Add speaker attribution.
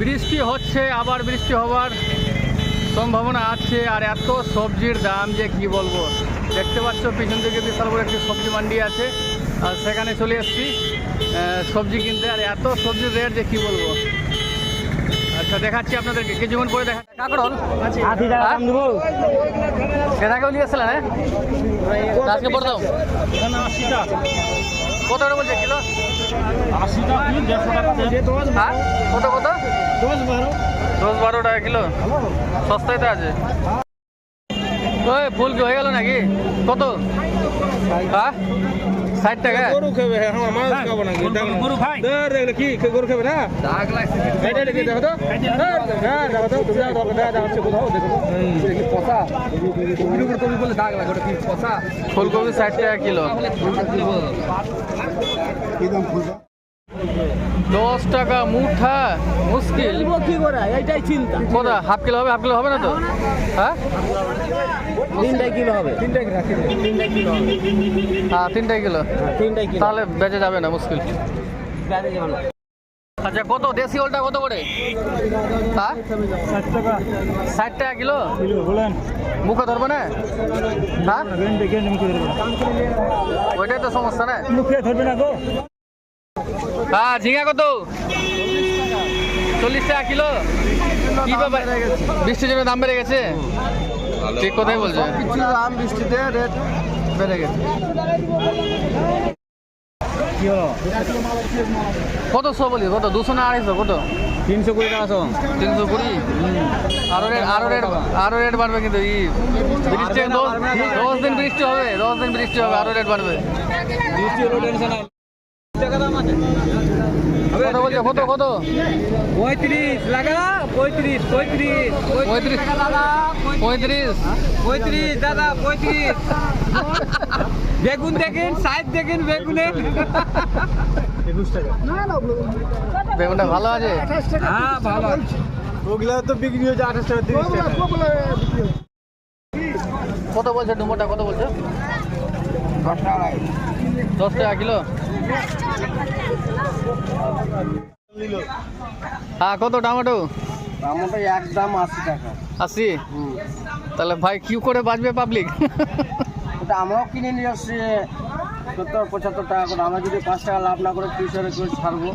Speaker 1: বৃষ্টি হচ্ছে আবার বৃষ্টি হওয়ার সম্ভাবনা আছে আর এত সবজির দাম যে কি বলব? দেখতে পাচ্ছ পিছন দিকে বিশাল বড় একটি সবজি মান্ডি আছে আর সেখানে চলে এসছি সবজি কিনতে আর এত সবজির রেট যে কি বলব? আচ্ছা দেখাচ্ছি আপনাদেরকে কিছুক্ষণ পরে দেখা কাকরল সেটাকেও নিয়ে আজকে কত করে বলছে কিলো?
Speaker 2: আশি টাকা
Speaker 1: হ্যাঁ? কত কত?
Speaker 2: দশ বারো।
Speaker 1: দশ বারো টাকা কিলো? সস্তায় তো আছে। ওই ফুল কি হয়ে গেল নাকি? কত? হ্যাঁ? ষাট টাকা?
Speaker 3: গরু খাবে হ্যাঁ আমার মাছ খাব নাকি
Speaker 2: গরু খাই
Speaker 3: দেখ দেখলে কি কে গরু খাবে না? এটা দেখে দেখো তো। হ্যাঁ দেখো তো তুমি দেখো দেখা যাচ্ছে কোথাও দেখো। পচা? উপর কবি বলে দাগ লাগে ওটা কি পচা?
Speaker 1: ফুলকপি ষাট টাকা কিলো। দশ টাকা মুঠা মুশকিল।
Speaker 2: কি করে? এইটাই চিন্তা।
Speaker 1: কত হাফ কিলো হবে হাফ কিলো হবে না তো? হ্যাঁ?
Speaker 2: তিনটাই কিলো হবে। তিনটাই কিলো
Speaker 1: হ্যাঁ তিনটাই কিলো।
Speaker 2: তিনটাই কিলো।
Speaker 1: তাহলে বেঁচে যাবে না মুশকিল।
Speaker 2: গাড়ি যাবে না।
Speaker 1: আচ্ছা কত? দেশি ওলটা কত করে? হ্যাঁ?
Speaker 2: ষাট টাকা।
Speaker 1: কিলো?
Speaker 2: কিলো
Speaker 1: মুখে ধরবে না? হ্যাঁ? ওইটাই তো সমস্যা না?
Speaker 2: মুখে ধরবে না গো।
Speaker 1: হ্যাঁ ঝিঙা কত? চল্লিশ টাকা কিলো? কি ব্যাপার? বৃষ্টির জন্য দাম বেড়ে গেছে? ঠিক কথাই বলছে।
Speaker 3: কিছু দাম বৃষ্টিতে রেট বেড়ে গেছে।
Speaker 2: কি
Speaker 1: কত শো বলি? কত? দুশো না আড়াইশো? কত?
Speaker 2: তিনশো কুড়ি টাকা শো।
Speaker 1: তিনশো কুড়ি? আরও রেট আরও রেট আরও রেট বাড়বে কিন্তু বৃষ্টি দশ দিন বৃষ্টি হবে দশ দিন বৃষ্টি হবে আরও রেট বাড়বে।
Speaker 2: বৃষ্টি হলো টেনশন
Speaker 1: কত বলছে? কত কত?
Speaker 2: পঁয়ত্রিশ লাগা পঁয়ত্রিশ পঁয়ত্রিশ
Speaker 1: পঁয়ত্রিশ।
Speaker 2: দাদা
Speaker 1: পঁয়ত্রিশ।
Speaker 2: পঁয়ত্রিশ। দাদা পঁয়ত্রিশ। বেগুন দেখেন সাইজ দেখেন বেগুনের
Speaker 1: বেগুনটা ভালো আছে?
Speaker 2: হ্যাঁ ভালো
Speaker 3: ওগুলা তো বিক্রি হয়েছে আঠাশ টাকা তিরিশ টাকা।
Speaker 1: কত বলছে? ডুমোটা কত বলছে? দশ টাকা কিলো? হ্যাঁ কত টমেটো?
Speaker 3: আমাদের একদম আশি টাকা।
Speaker 1: আশি? তাহলে ভাই কি করে বাঁচবে পাবলিক
Speaker 3: ওটা আমরাও কিনে নিয়ে আসছি সত্তর পঁচাত্তর টাকা করে। আমরা যদি পাঁচ টাকা লাভ না করে ফিউচারে করে ছাড়বো।